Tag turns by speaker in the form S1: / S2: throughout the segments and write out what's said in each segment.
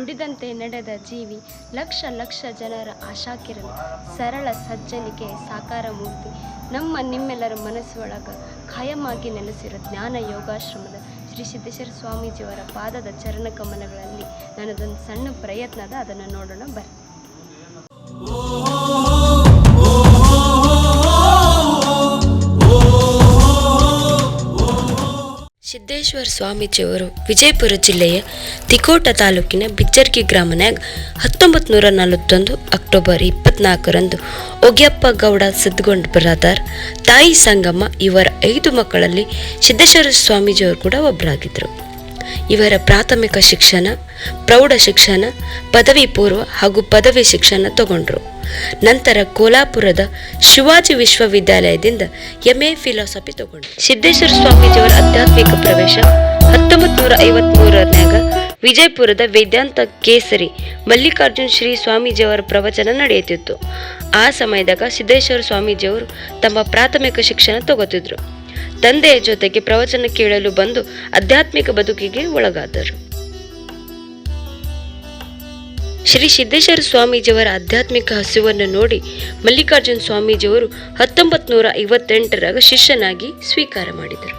S1: ನುಡಿದಂತೆ ನಡೆದ ಜೀವಿ ಲಕ್ಷ ಲಕ್ಷ ಜನರ ಆಶಾಕಿರಣ, ಸರಳ ಸಜ್ಜನಿಕೆ ಸಾಕಾರ ಮೂರ್ತಿ ನಮ್ಮ ನಿಮ್ಮೆಲ್ಲರ ಮನಸ್ಸೊಳಗ ಖಾಯಮಾಗಿ ನೆಲೆಸಿರೋ ಜ್ಞಾನ ಯೋಗಾಶ್ರಮದ ಶ್ರೀ ಸಿದ್ದೇಶ್ವರ ಸ್ವಾಮೀಜಿಯವರ ಪಾದದ ಚರಣ ಕಮಲಗಳಲ್ಲಿ ನನ್ನದೊಂದು ಸಣ್ಣ ಪ್ರಯತ್ನದ ಅದ ಅದನ್ನು ನೋಡೋಣ ಬರ್ರಿ ಸಿದ್ದೇಶ್ವರ ಸ್ವಾಮೀಜಿಯವರು ವಿಜಯಪುರ ಜಿಲ್ಲೆಯ ತಿಕೋಟ ತಾಲೂಕಿನ ಬಿಜ್ಜರ್ಗಿ ಗ್ರಾಮನ್ಯಾಗ ಹತ್ತೊಂಬತ್ತು ನೂರ ನಲವತ್ತೊಂದು ಅಕ್ಟೋಬರ್ ಇಪ್ಪತ್ನಾಲ್ಕರಂದು ಒಗ್ಯಪ್ಪ ಗೌಡ ಸಿದ್ಧಗೊಂಡ್ ಬರಾದಾರ್, ತಾಯಿ ಸಂಗಮ್ಮ ಇವರ ಐದು ಮಕ್ಕಳಲ್ಲಿ ಸಿದ್ದೇಶ್ವರ ಸ್ವಾಮೀಜಿಯವರು ಕೂಡ ಒಬ್ಬರಾಗಿದ್ದರು ಇವರ ಪ್ರಾಥಮಿಕ ಶಿಕ್ಷಣ, ಪ್ರೌಢ ಶಿಕ್ಷಣ, ಪದವಿ ಪೂರ್ವ ಹಾಗೂ ಪದವಿ ಶಿಕ್ಷಣ ತಗೊಂಡ್ರು. ನಂತರ ಕೋಲಾಪುರದ ಶಿವಾಜಿ ವಿಶ್ವವಿದ್ಯಾಲಯದಿಂದ ಎಂ ಎ ಫಿಲಾಸಫಿ ತಗೊಂಡು ಸಿದ್ದೇಶ್ವರ ಸ್ವಾಮೀಜಿಯವರ ಆಧ್ಯಾತ್ಮಿಕ ಪ್ರವೇಶ ಹತ್ತೊಂಬತ್ತು ನೂರ ಐವತ್ಮೂರನ್ಯಾಗ ವಿಜಯಪುರದ ವೇದಾಂತ ಕೇಸರಿ ಮಲ್ಲಿಕಾರ್ಜುನ್ ಶ್ರೀ ಸ್ವಾಮೀಜಿಯವರ ಪ್ರವಚನ ನಡೆಯುತ್ತಿತ್ತು. ಆ ಸಮಯದಾಗ ಸಿದ್ದೇಶ್ವರ ಸ್ವಾಮೀಜಿಯವರು ತಮ್ಮ ಪ್ರಾಥಮಿಕ ಶಿಕ್ಷಣ ತಗೋತಿದ್ರು. ತಂದೆಯ ಜೊತೆಗೆ ಪ್ರವಚನ ಕೇಳಲು ಬಂದು ಆಧ್ಯಾತ್ಮಿಕ ಬದುಕಿಗೆ ಒಳಗಾದರು. ಶ್ರೀ ಸಿದ್ದೇಶ್ವರ ಸ್ವಾಮೀಜಿಯವರ ಆಧ್ಯಾತ್ಮಿಕ ಹಸಿವನ್ನು ನೋಡಿ ಮಲ್ಲಿಕಾರ್ಜುನ ಸ್ವಾಮೀಜಿಯವರು ಹತ್ತೊಂಬತ್ತು ನೂರ ಐವತ್ತೆಂಟರಾಗ ಶಿಷ್ಯನಾಗಿ ಸ್ವೀಕಾರ ಮಾಡಿದರು.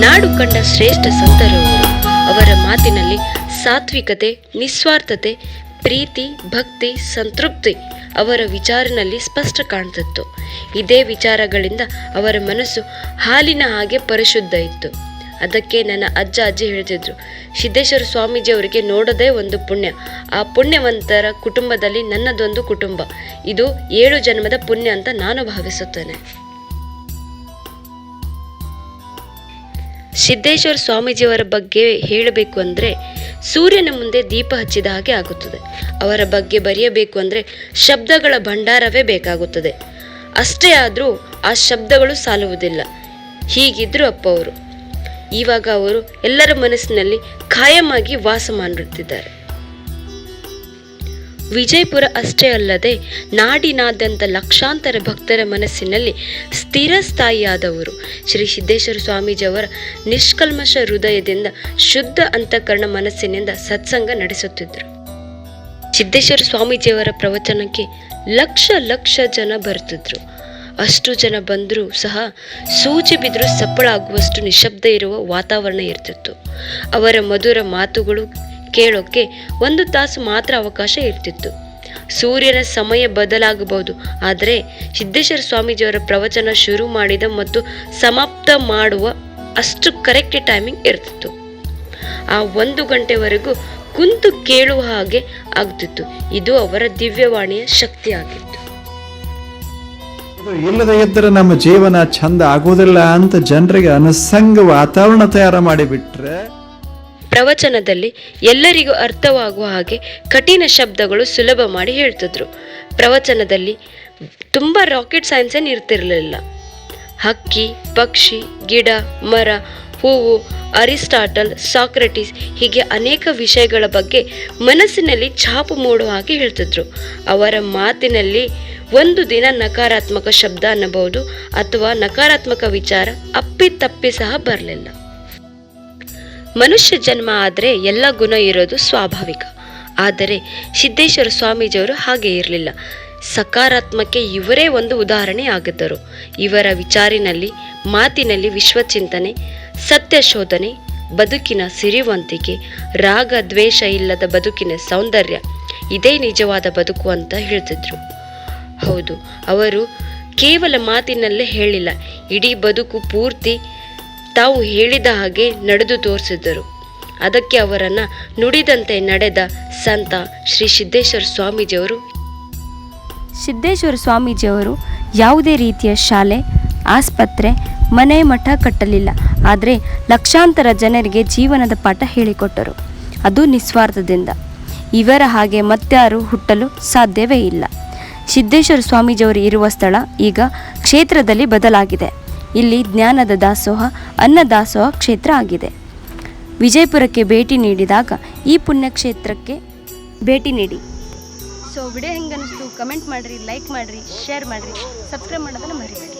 S1: ನಾಡು ಕಂಡ ಶ್ರೇಷ್ಠ ಸಂತರು ಅವರ ಮಾತಿನಲ್ಲಿ ಸಾತ್ವಿಕತೆ, ನಿಸ್ವಾರ್ಥತೆ, ಪ್ರೀತಿ, ಭಕ್ತಿ, ಸಂತೃಪ್ತಿ ಅವರ ವಿಚಾರನಲ್ಲಿ ಸ್ಪಷ್ಟ ಕಾಣ್ತಿತ್ತು. ಇದೇ ವಿಚಾರಗಳಿಂದ ಅವರ ಮನಸ್ಸು ಹಾಲಿನ ಹಾಗೆ ಪರಿಶುದ್ಧ ಇತ್ತು. ಅದಕ್ಕೆ ನನ್ನ ಅಜ್ಜ ಅಜ್ಜಿ ಹೇಳ್ತಿದ್ರು, ಸಿದ್ದೇಶ್ವರ ಸ್ವಾಮೀಜಿ ಅವರಿಗೆ ನೋಡೋದೇ ಒಂದು ಪುಣ್ಯ. ಆ ಪುಣ್ಯವಂತರ ಕುಟುಂಬದಲ್ಲಿ ನನ್ನದೊಂದು ಕುಟುಂಬ. ಇದು ಏಳು ಜನ್ಮದ ಪುಣ್ಯ ಅಂತ ನಾನು ಭಾವಿಸುತ್ತೇನೆ. ಸಿದ್ದೇಶ್ವರ ಸ್ವಾಮೀಜಿಯವರ ಬಗ್ಗೆ ಹೇಳಬೇಕು ಅಂದರೆ ಸೂರ್ಯನ ಮುಂದೆ ದೀಪ ಹಚ್ಚಿದ ಹಾಗೆ ಆಗುತ್ತದೆ. ಅವರ ಬಗ್ಗೆ ಬರೆಯಬೇಕು ಅಂದರೆ ಶಬ್ದಗಳ ಭಂಡಾರವೇ ಬೇಕಾಗುತ್ತದೆ. ಅಷ್ಟೇ ಆದರೂ ಆ ಶಬ್ದಗಳು ಸಾಲುವುದಿಲ್ಲ. ಹೀಗಿದ್ರು ಅಪ್ಪ ಅವರು ಇವಾಗ ಅವರು ಎಲ್ಲರ ಮನಸ್ಸಿನಲ್ಲಿ ಖಾಯಮಾಗಿ ವಾಸ ಮಾಡುತ್ತಿದ್ದಾರೆ ವಿಜಯಪುರ ಅಷ್ಟೇ ಅಲ್ಲದೆ ನಾಡಿನಾದ್ಯಂತ ಲಕ್ಷಾಂತರ ಭಕ್ತರ ಮನಸ್ಸಿನಲ್ಲಿ ಸ್ಥಿರ ಸ್ಥಾಯಿಯಾದವರು. ಶ್ರೀ ಸಿದ್ದೇಶ್ವರ ಸ್ವಾಮೀಜಿಯವರ ನಿಷ್ಕಲ್ಮಶ ಹೃದಯದಿಂದ ಶುದ್ಧ ಅಂತಃಕರಣ ಮನಸ್ಸಿನಿಂದ ಸತ್ಸಂಗ ನಡೆಸುತ್ತಿದ್ದರು. ಸಿದ್ದೇಶ್ವರ ಸ್ವಾಮೀಜಿಯವರ ಪ್ರವಚನಕ್ಕೆ ಲಕ್ಷ ಲಕ್ಷ ಜನ ಬರ್ತಿದ್ರು ಅಷ್ಟು ಜನ ಬಂದರೂ ಸಹ ಸೂಚಿ ಬಿದ್ದರೂ ಸಪ್ಪಳ ಆಗುವಷ್ಟು ನಿಶಬ್ದ ಇರುವ ವಾತಾವರಣ ಇರ್ತಿತ್ತು. ಅವರ ಮಧುರ ಮಾತುಗಳು ಕೇಳೋಕ್ಕೆ ಒಂದು ತಾಸು ಮಾತ್ರ ಅವಕಾಶ ಇರ್ತಿತ್ತು. ಸೂರ್ಯನ ಸಮಯ ಬದಲಾಗಬಹುದು, ಆದರೆ ಸಿದ್ದೇಶ್ವರ ಸ್ವಾಮೀಜಿಯವರ ಪ್ರವಚನ ಶುರು ಮಾಡಿದ ಮತ್ತು ಸಮಾಪ್ತ ಮಾಡುವ ಅಷ್ಟು ಕರೆಕ್ಟ್ ಟೈಮಿಂಗ್ ಇರ್ತಿತ್ತು. ಆ ಒಂದು ಗಂಟೆವರೆಗೂ ಕುಂತು ಕೇಳುವ ಹಾಗೆ ಆಗ್ತಿತ್ತು. ಇದು ಅವರ ದಿವ್ಯವಾಣಿಯ ಶಕ್ತಿ ಆಗಿತ್ತು
S2: ಇಲ್ಲದೆ ಇದ್ದರೆ ನಮ್ಮ ಜೀವನ ಚಂದ ಆಗೋದಿಲ್ಲ ಅಂತ ಜನರಿಗೆ ಅನುಸಂಗ ವಾತಾವರಣ ತಯಾರು ಮಾಡಿಬಿಟ್ರೆ
S1: ಪ್ರವಚನದಲ್ಲಿ ಎಲ್ಲರಿಗೂ ಅರ್ಥವಾಗುವ ಹಾಗೆ ಕಠಿಣ ಶಬ್ದಗಳು ಸುಲಭ ಮಾಡಿ ಹೇಳ್ತಿದ್ರು. ಪ್ರವಚನದಲ್ಲಿ ತುಂಬ ರಾಕೆಟ್ ಸೈನ್ಸ್ ಏನು ಇರ್ತಿರಲಿಲ್ಲ. ಹಕ್ಕಿ, ಪಕ್ಷಿ, ಗಿಡ, ಮರ, ಹೂವು, ಅರಿಸ್ಟಾಟಲ್, ಸಾಕ್ರೆಟಿಸ್ ಹೀಗೆ ಅನೇಕ ವಿಷಯಗಳ ಬಗ್ಗೆ ಮನಸ್ಸಿನಲ್ಲಿ ಛಾಪು ಮೂಡುವ ಹಾಗೆ ಹೇಳ್ತಿದ್ರು. ಅವರ ಮಾತಿನಲ್ಲಿ ಒಂದು ದಿನ ನಕಾರಾತ್ಮಕ ಶಬ್ದ ಅನ್ನಬಹುದು ಅಥವಾ ನಕಾರಾತ್ಮಕ ವಿಚಾರ ಅಪ್ಪಿತಪ್ಪಿ ಸಹ ಬರಲಿಲ್ಲ. ಮನುಷ್ಯ ಜನ್ಮ ಆದರೆ ಎಲ್ಲ ಗುಣ ಇರೋದು ಸ್ವಾಭಾವಿಕ. ಆದರೆ ಸಿದ್ದೇಶ್ವರ ಸ್ವಾಮೀಜಿಯವರು ಹಾಗೆ ಇರಲಿಲ್ಲ. ಸಕಾರಾತ್ಮಕ್ಕೆ ಇವರೇ ಒಂದು ಉದಾಹರಣೆ ಆಗಿದ್ದರು. ಇವರ ವಿಚಾರಿನಲ್ಲಿ, ಮಾತಿನಲ್ಲಿ ವಿಶ್ವಚಿಂತನೆ, ಸತ್ಯ ಶೋಧನೆ, ಬದುಕಿನ ಸಿರಿವಂತಿಕೆ, ರಾಗ ದ್ವೇಷ ಇಲ್ಲದ ಬದುಕಿನ ಸೌಂದರ್ಯ, ಇದೇ ನಿಜವಾದ ಬದುಕು ಅಂತ ಹೇಳ್ತಿದ್ರು. ಹೌದು, ಅವರು ಕೇವಲ ಮಾತಿನಲ್ಲೇ ಹೇಳಿಲ್ಲ, ಇಡೀ ಬದುಕು ಪೂರ್ತಿ ತಾವು ಹೇಳಿದ ಹಾಗೆ ನಡೆದು ತೋರಿಸಿದ್ದರು. ಅದಕ್ಕೆ ಅವರನ್ನು ನುಡಿದಂತೆ ನಡೆದ ಸಂತ ಶ್ರೀ ಸಿದ್ದೇಶ್ವರ ಸ್ವಾಮೀಜಿಯವರು.
S3: ಸಿದ್ದೇಶ್ವರ ಸ್ವಾಮೀಜಿಯವರು ಯಾವುದೇ ರೀತಿಯ ಶಾಲೆ, ಆಸ್ಪತ್ರೆ, ಮನೆ ಮಠ ಕಟ್ಟಲಿಲ್ಲ. ಆದರೆ ಲಕ್ಷಾಂತರ ಜನರಿಗೆ ಜೀವನದ ಪಾಠ ಹೇಳಿಕೊಟ್ಟರು. ಅದು ನಿಸ್ವಾರ್ಥದಿಂದ. ಇವರ ಹಾಗೆ ಮತ್ತಾರು ಹುಟ್ಟಲು ಸಾಧ್ಯವೇ ಇಲ್ಲ. ಸಿದ್ದೇಶ್ವರ ಸ್ವಾಮೀಜಿಯವರು ಇರುವ ಸ್ಥಳ ಈಗ ಕ್ಷೇತ್ರದಲ್ಲಿ ಬದಲಾಗಿದೆ. ಇಲ್ಲಿ ಜ್ಞಾನದ ದಾಸೋಹ ಅನ್ನ ದಾಸೋಹ ಕ್ಷೇತ್ರ ಆಗಿದೆ. ವಿಜಯಪುರಕ್ಕೆ ಭೇಟಿ ನೀಡಿದಾಗ ಈ ಪುಣ್ಯಕ್ಷೇತ್ರಕ್ಕೆ ಭೇಟಿ ನೀಡಿ.
S1: ಸೊ ವಿಡಿಯೋ ಹೆಂಗೆ ಅನಿಸ್ತು ಕಮೆಂಟ್ ಮಾಡಿರಿ ಲೈಕ್ ಮಾಡಿರಿ ಶೇರ್ ಮಾಡಿರಿ. ಸಬ್ಸ್ಕ್ರೈಬ್ ಮಾಡೋದನ್ನು ಮರಿಬೇಡಿ.